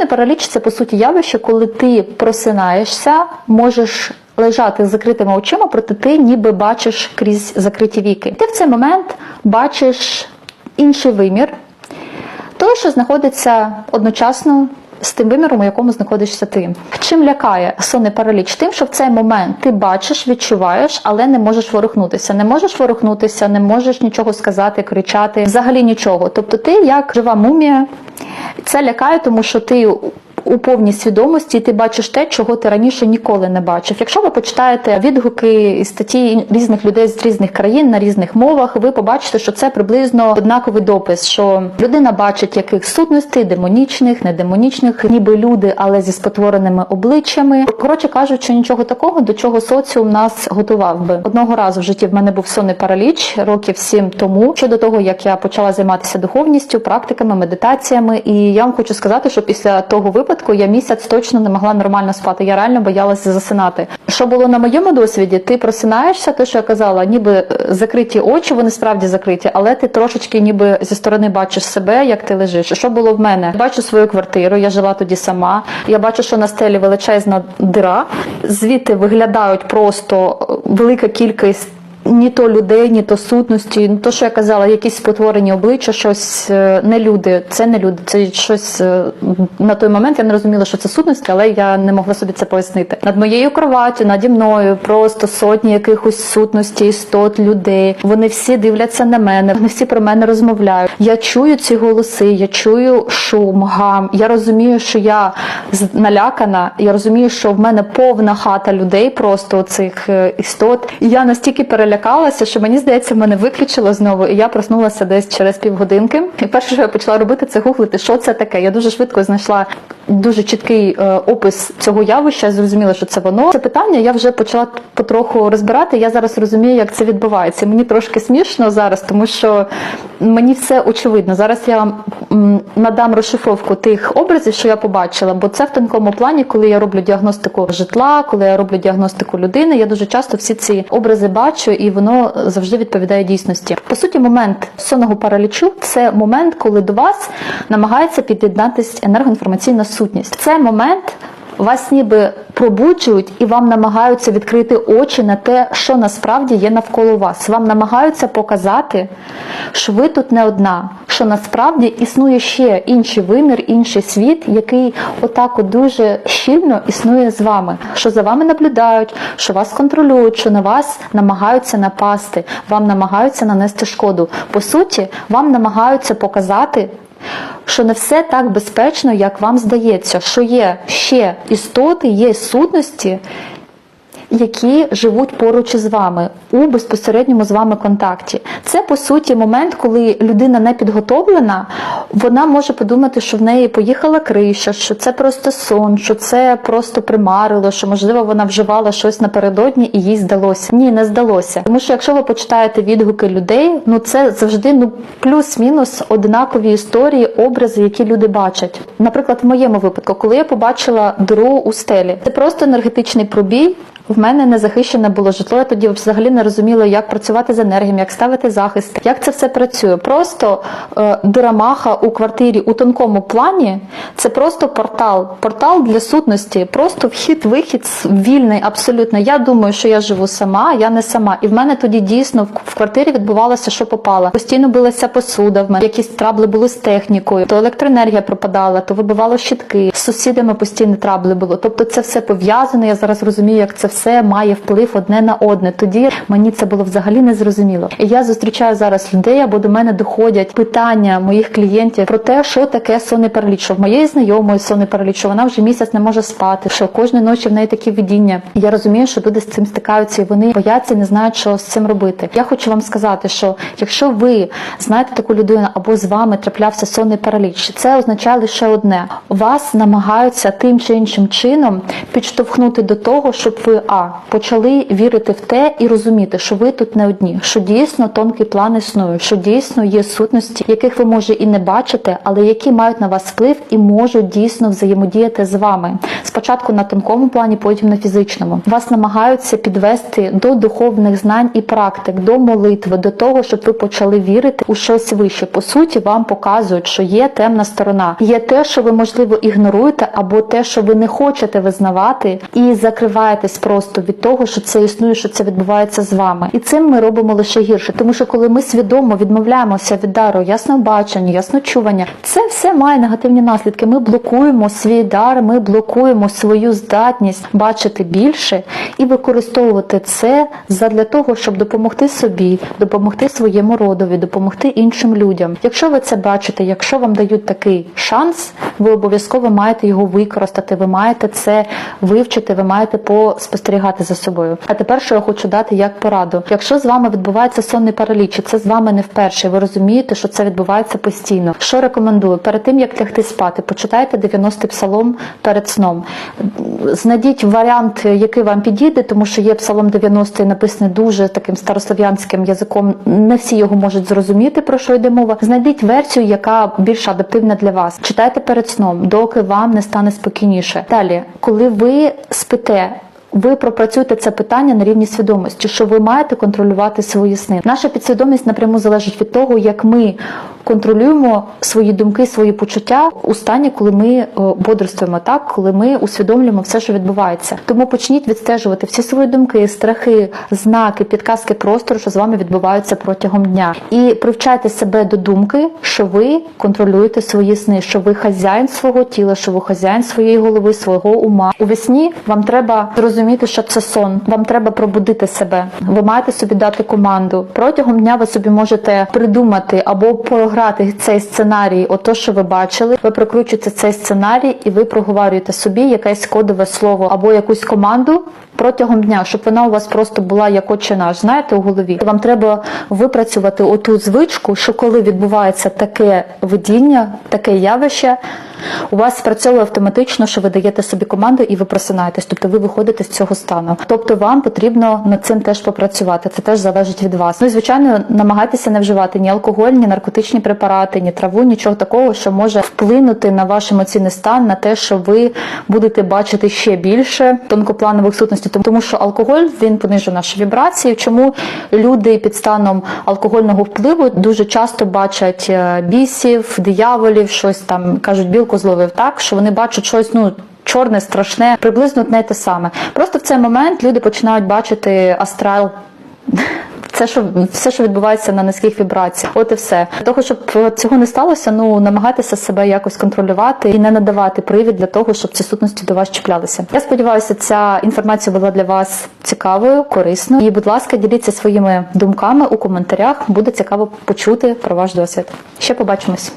Сонний параліч це по суті явище, коли ти просинаєшся, можеш лежати з закритими очима, проте ти ніби бачиш крізь закриті віки. Ти в цей момент бачиш інший вимір, той, що знаходиться одночасно з тим виміром, у якому знаходишся ти. Чим лякає сонний параліч? Тим, що в цей момент ти бачиш, відчуваєш, але не можеш ворухнутися. Не можеш ворухнутися, не можеш нічого сказати, кричати, взагалі нічого. Тобто ти як жива мумія. Це лякає, тому що ти у повній свідомості ти бачиш те, чого ти раніше ніколи не бачив. Якщо ви почитаєте відгуки і статті різних людей з різних країн на різних мовах, ви побачите, що це приблизно однаковий допис, що людина бачить яких сутностей, демонічних, недемонічних, ніби люди, але зі спотвореними обличчями. Коротше кажучи, нічого такого, до чого соціум нас готував би. Одного разу в житті в мене був сонний параліч років сім тому. Щодо того, як я почала займатися духовністю, практиками, медитаціями, і я вам хочу сказати, що після того випадку я місяць точно не могла нормально спати. Я реально боялася засинати. Що було на моєму досвіді? Ти просинаєшся, то що я казала, ніби е, закриті очі, вони справді закриті, але ти трошечки ніби зі сторони бачиш себе, як ти лежиш. Що було в мене? Бачу свою квартиру, я жила тоді сама. Я бачу, що на стелі величезна дира. Звідти виглядають просто е, велика кількість. Ні то людей, ні то сутності, ну то, що я казала, якісь спотворені обличчя, щось е, не люди, це не люди, це щось е, на той момент я не розуміла, що це сутності, але я не могла собі це пояснити. Над моєю кроваттю, наді мною просто сотні якихось сутностей, істот, людей. Вони всі дивляться на мене, вони всі про мене розмовляють. Я чую ці голоси, я чую шум, гам. Я розумію, що я налякана. Я розумію, що в мене повна хата людей, просто цих істот. І я настільки перелякалася, що мені здається, мене виключило знову, і я проснулася десь через півгодинки. І перше, що я почала робити, це гуглити, що це таке. Я дуже швидко знайшла дуже чіткий е, опис цього явища. я Зрозуміла, що це воно. Це питання я вже почала потроху розбирати. Я зараз розумію, як це відбувається. Мені трошки смішно зараз, тому що мені все очевидно. Зараз я надам розшифровку тих образів, що я побачила, бо це в тонкому плані, коли я роблю діагностику житла, коли я роблю діагностику людини. Я дуже часто всі ці образи бачу, і воно завжди відповідає дійсності. По суті, момент сонного паралічу це момент, коли до вас намагається під'єднатись енергоінформаційна сутність. Це момент. Вас ніби пробуджують і вам намагаються відкрити очі на те, що насправді є навколо вас. Вам намагаються показати, що ви тут не одна, що насправді існує ще інший вимір, інший світ, який отак от дуже щільно існує з вами, що за вами наблюдають, що вас контролюють, що на вас намагаються напасти, вам намагаються нанести шкоду. По суті, вам намагаються показати що не все так безпечно, як вам здається, що є ще істоти, є сутності, які живуть поруч із вами у безпосередньому з вами контакті. Це по суті момент, коли людина не підготовлена, вона може подумати, що в неї поїхала криша, що це просто сон, що це просто примарило, що можливо вона вживала щось напередодні і їй здалося. Ні, не здалося. Тому що якщо ви почитаєте відгуки людей, ну це завжди ну плюс-мінус однакові історії, образи, які люди бачать. Наприклад, в моєму випадку, коли я побачила дыру у стелі, це просто енергетичний пробій. В мене не захищене було житло. Я тоді взагалі не розуміла, як працювати з енергіями, як ставити захист, як це все працює. Просто е, дирамаха у квартирі у тонкому плані це просто портал, портал для сутності, просто вхід-вихід вільний, абсолютно. Я думаю, що я живу сама, я не сама. І в мене тоді дійсно в, квартирі відбувалося, що попало. Постійно билася посуда. В мене якісь трабли були з технікою, то електроенергія пропадала, то вибивало щитки. З сусідами постійно трабли було. Тобто це все пов'язано. Я зараз розумію, як це все має вплив одне на одне. Тоді мені це було взагалі не зрозуміло. І я зустрічаю зараз людей, або до мене доходять питання моїх клієнтів про те, що таке сонний параліч. Що в моєї знайомої сонний параліч, що вона вже місяць не може спати, що кожної ночі в неї такі видіння. Я розумію, що люди з цим стикаються, і вони бояться не знають, що з цим робити. Я хочу вам сказати, що якщо ви знаєте таку людину або з вами траплявся сонний параліч, це означає лише одне: вас намагаються тим чи іншим чином підштовхнути до того, щоб ви А почали вірити в те і розуміти, що ви тут не одні, що дійсно тонкий план існує, що дійсно є сутності, яких ви може і не бачите, але які мають на вас вплив і можуть дійсно взаємодіяти з вами. Спочатку на тонкому плані, потім на фізичному. Вас намагаються підвести до духовних знань і практик, до молитви, до того, щоб ви почали вірити у щось вище. По суті, вам показують, що є темна сторона, є те, що ви можливо ігноруєте, або те, що ви не хочете визнавати, і закриваєтесь просто від того, що це існує, що це відбувається з вами. І цим ми робимо лише гірше, тому що коли ми свідомо відмовляємося від дару яснобачення, ясночування, це все має негативні наслідки. Ми блокуємо свій дар, ми блокуємо свою здатність бачити більше і використовувати це задля того, щоб допомогти собі, допомогти своєму родові, допомогти іншим людям. Якщо ви це бачите, якщо вам дають такий шанс, ви обов'язково маєте його використати. Ви маєте це вивчити, ви маєте поспостерігати за собою. А тепер, що я хочу дати як пораду, якщо з вами відбувається сонний параліч, і це з вами не вперше. Ви розумієте, що це відбувається постійно. Що рекомендую? Перед тим як лягти спати, почитайте 90-й псалом перед сном. Знайдіть варіант, який вам підійде, тому що є псалом 90-й написаний дуже таким старослов'янським язиком. Не всі його можуть зрозуміти, про що йде мова. Знайдіть версію, яка більш адаптивна для вас. Читайте перед сном, доки вам не стане спокійніше. Далі, коли ви спите. Ви пропрацюєте це питання на рівні свідомості, що ви маєте контролювати свої сни. Наша підсвідомість напряму залежить від того, як ми контролюємо свої думки, свої почуття у стані, коли ми е, бодрствуємо, так коли ми усвідомлюємо все, що відбувається. Тому почніть відстежувати всі свої думки, страхи, знаки, підказки простору, що з вами відбуваються протягом дня, і привчайте себе до думки, що ви контролюєте свої сни, що ви хазяїн свого тіла, що ви хазяїн своєї голови, свого ума. У весні вам треба зрозуміти, що це сон. Вам треба пробудити себе. Ви маєте собі дати команду. Протягом дня ви собі можете придумати або програти цей сценарій, ото що ви бачили. Ви прокручуєте цей сценарій, і ви проговорюєте собі якесь кодове слово або якусь команду. Протягом дня, щоб вона у вас просто була як отче наш, знаєте, у голові. Вам треба випрацювати оту звичку, що коли відбувається таке видіння, таке явище, у вас спрацьовує автоматично, що ви даєте собі команду і ви просинаєтесь, тобто ви виходите з цього стану. Тобто вам потрібно над цим теж попрацювати. Це теж залежить від вас. Ну і звичайно, намагайтеся не вживати ні алкоголь, ні наркотичні препарати, ні траву, нічого такого, що може вплинути на ваш емоційний стан, на те, що ви будете бачити ще більше тонкопланових сутностей. Тому що алкоголь він понижує наші вібрації. Чому люди під станом алкогольного впливу дуже часто бачать е, бісів, дияволів, щось там кажуть, білку зловив так, що вони бачать щось, ну. Чорне, страшне, приблизно не те саме. Просто в цей момент люди починають бачити астрал. Це що все, що відбувається на низьких вібраціях, от і все для того, щоб цього не сталося. Ну намагатися себе якось контролювати і не надавати привід для того, щоб ці сутності до вас чіплялися. Я сподіваюся, ця інформація була для вас цікавою, корисною. І, будь ласка, діліться своїми думками у коментарях. Буде цікаво почути про ваш досвід. Ще побачимось.